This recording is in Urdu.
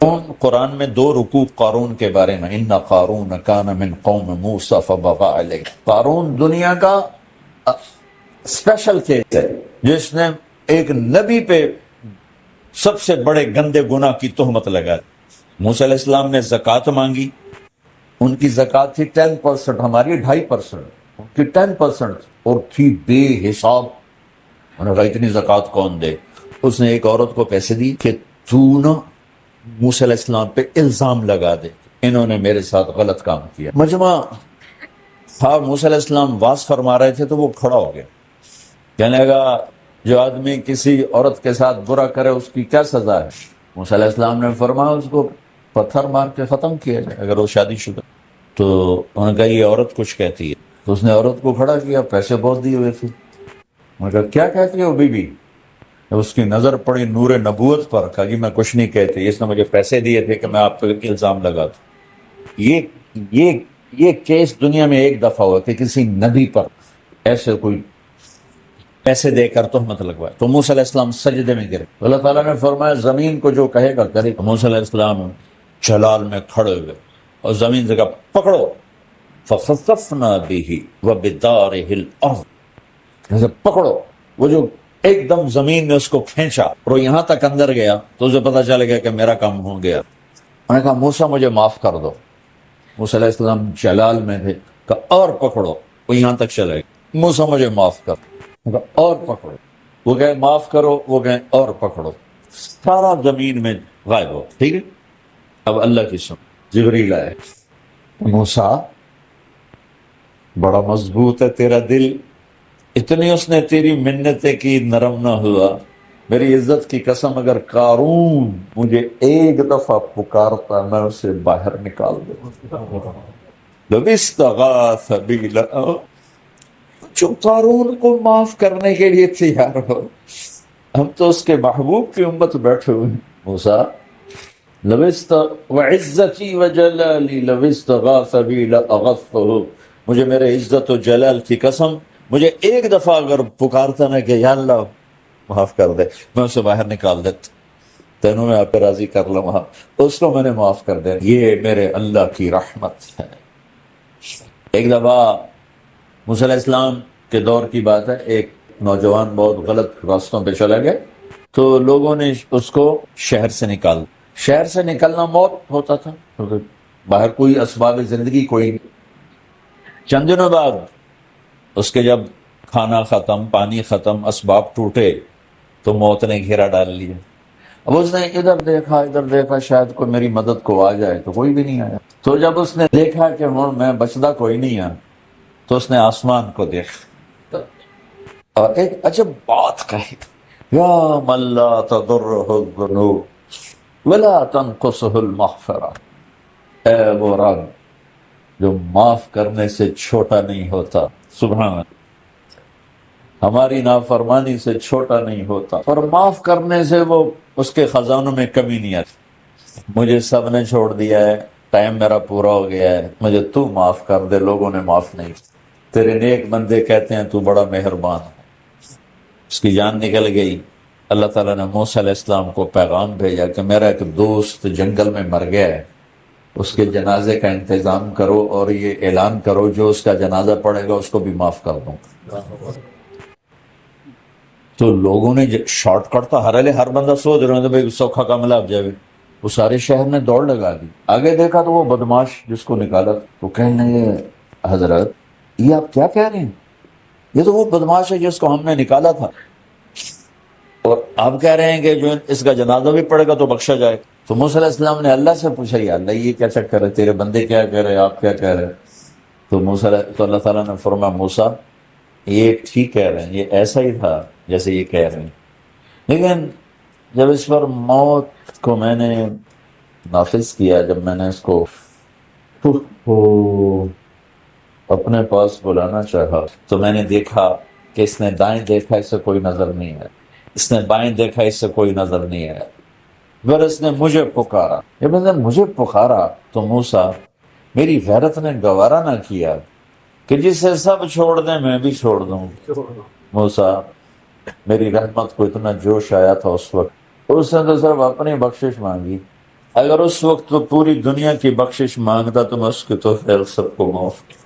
قارون قرآن میں دو رکوع قارون کے بارے میں؟ ان قارون کان من قوم موسیٰ فبغا علیہ۔ قارون دنیا کا اسپیشل کیس ہے، جس نے ایک نبی پہ سب سے بڑے گندے گناہ کی تہمت لگا دی۔ موسیٰ علیہ السلام نے زکوٰۃ مانگی، ان کی زکوٰۃ تھی ٹین پرسنٹ ہماری ڈھائی پرسنٹ ان کی ٹین پرسنٹ اور تھی بے حساب۔ انہوں نے کہا، اتنی زکوٰۃ کون دے؟ اس نے ایک عورت کو پیسے دی کہ تو نا موسیٰ علیہ السلام پہ الزام لگا دے انہوں نے میرے ساتھ غلط کام کیا۔ مجمع تھا، موسیٰ علیہ السلام واس فرما رہے تھے تو وہ کھڑا ہو گیا۔ کہنے لگا، جو آدمی کسی عورت کے ساتھ برا کرے، اس کی کیا سزا ہے؟ موسیٰ علیہ السلام نے فرمایا، اس کو پتھر مار کے ختم کیا جائے، اگر وہ شادی شدہ۔ تو انہوں نے کہا یہ عورت کچھ کہتی ہے۔ تو اس نے عورت کو کھڑا کیا، پیسے بہت دیے ہوئے تھے۔ انہوں نے کہا، کیا کہتی ہے وہ بی بی؟ اس کی نظر پڑی نور نبوت پر، کہا کہ میں کچھ نہیں کہتی اس نے مجھے پیسے دیے تھے کہ میں آپ پہ الزام لگا دوں۔ یہ یہ یہ کیس دنیا میں ایک دفعہ ہوا کہ کسی نبی پر ایسے کوئی پیسے دے کر تہمت لگوائے۔ تو موسیٰ علیہ السلام سجدے میں گرے۔ اللہ تعالیٰ نے فرمایا، زمین کو جو کہے گا کرے موسیٰ علیہ السلام جلال میں کھڑے ہوئے اور زمین سے کہا، پکڑو۔ فخصفنا به وبداره الارض پکڑو، وہ جو ایک دم زمین نے اس کو کھینچا اور یہاں تک اندر گیا تو اسے پتا چل گیا کہ میرا کام ہو گیا۔ میں نے کہا، موسیٰ، مجھے معاف کر دو۔ موسیٰ علیہ السلام جلال میں تھے۔ کہا، اور پکڑو۔ وہ یہاں تک چلے گئے۔ موسیٰ، مجھے معاف کر۔ دو کہا، اور پکڑو۔ وہ گئے، معاف کرو۔ وہ گئے، اور پکڑو۔ سارا زمین میں غائب ہو۔ ٹھیک ہے؟ اب اللہ کی سن۔ جبریل آئے۔ موسیٰ، بڑا مضبوط ہے تیرا دل۔ اتنی اس نے تیری منتیں کی، نرم نہ ہوا۔ میری عزت کی قسم، اگر قارون مجھے ایک دفعہ پکارتا، میں اسے باہر نکال دوں جو قارون کو معاف کرنے کے لیے تیار ہو، ہم تو اس کے محبوب کی امت بیٹھے ہوئے موسیٰ لوست وعزتی وجلالی لوست غاثبی لأغفه مجھے میرے عزت و جلال کی قسم مجھے ایک دفعہ اگر پکارتا نا کہ یا اللہ معاف کر دے، میں اسے باہر نکال دیتا۔ تینوں میں آپ راضی کر لوں وہاں۔ اس کو میں نے معاف کر دیا۔ یہ میرے اللہ کی رحمت ہے۔ ایک دفعہ موسیٰ علیہ السلام کے دور کی بات ہے۔ ایک نوجوان بہت غلط راستوں پہ چلا گیا۔ تو لوگوں نے اس کو شہر سے نکال۔ شہر سے نکلنا موت ہوتا تھا۔ باہر کوئی اسباب زندگی کوئی نہیں۔ چند دنوں بعد اس کے جب کھانا ختم، پانی ختم، اسباب ٹوٹے، تو موت نے گھیرا ڈال لیا۔ اب اس نے ادھر دیکھا ادھر دیکھا، شاید کوئی میری مدد کو آ جائے تو کوئی بھی نہیں آیا۔ تو جب اس نے دیکھا کہ ہوں، میں بچتا کوئی نہیں آ تو اس نے آسمان کو دیکھا۔ اور ایک عجب بات کہی یا ملا تضرہ الذنوب ولا تنقصه المغفرہ اے وہ رب جو معاف کرنے سے چھوٹا نہیں ہوتا۔ سبحان اللہ۔ ہماری نافرمانی سے چھوٹا نہیں ہوتا۔ اور معاف کرنے سے وہ اس کے خزانوں میں کمی نہیں آتی۔ مجھے سب نے چھوڑ دیا ہے، ٹائم میرا پورا ہو گیا ہے۔ مجھے تو معاف کر دے، لوگوں نے معاف نہیں۔ تیرے نیک بندے کہتے ہیں تو بڑا مہربان ہے۔ اس کی جان نکل گئی۔ اللہ تعالیٰ نے موسیٰ علیہ السلام کو پیغام بھیجا کہ میرا ایک دوست جنگل میں مر گیا ہے۔ اس کے جنازے کا انتظام کرو اور یہ اعلان کرو، جو اس کا جنازہ پڑے گا اس کو بھی معاف کر دوں تو لوگوں نے شارٹ کٹ تھا ہر ہر بندہ سوچ رہے تھے بھائی سوکھا کا ملا جائے۔ وہ سارے شہر نے دوڑ لگا دی۔ آگے دیکھا تو وہ بدماش جس کو نکالا، تو کہنے لگے، حضرت، یہ آپ کیا کہہ رہے ہیں؟ یہ تو وہ بدماش ہے جس کو ہم نے نکالا تھا۔ اور آپ کہہ رہے ہیں کہ جو اس کا جنازہ بھی پڑے گا تو بخشا جائے۔ گا تو موسیٰ علیہ السلام نے اللہ سے پوچھا، یا اللہ، یہ کیا چکر ہے؟ تیرے بندے کیا کہہ رہے آپ کیا کہہ رہے تو موسیٰ تو اللہ تعالیٰ نے فرمایا، موسیٰ، یہ ٹھیک کہہ رہے ہیں، یہ ایسا ہی تھا جیسے یہ کہہ رہے ہیں۔ لیکن جب اس پر موت کو میں نے نافذ کیا، جب میں نے اس کو اپنے پاس بلانا چاہا، تو میں نے دیکھا کہ اس نے دائیں دیکھا، اس سے کوئی نظر نہیں ہے۔ اس نے بائیں دیکھا، اس سے کوئی نظر نہیں ہے۔ پھر اس نے مجھے پکارا۔ جب اس نے مجھے پکارا تو موسا میری غیرت نے گوارا نہ کیا کہ جسے سب چھوڑ دیں میں بھی چھوڑ دوں۔ موسا میری رحمت کو اتنا جوش آیا تھا اس وقت۔ اس نے تو صرف اپنی بخشش مانگی۔ اگر اس وقت وہ پوری دنیا کی بخشش مانگتا تو میں اس کے تو فیل سب کو معاف کیا۔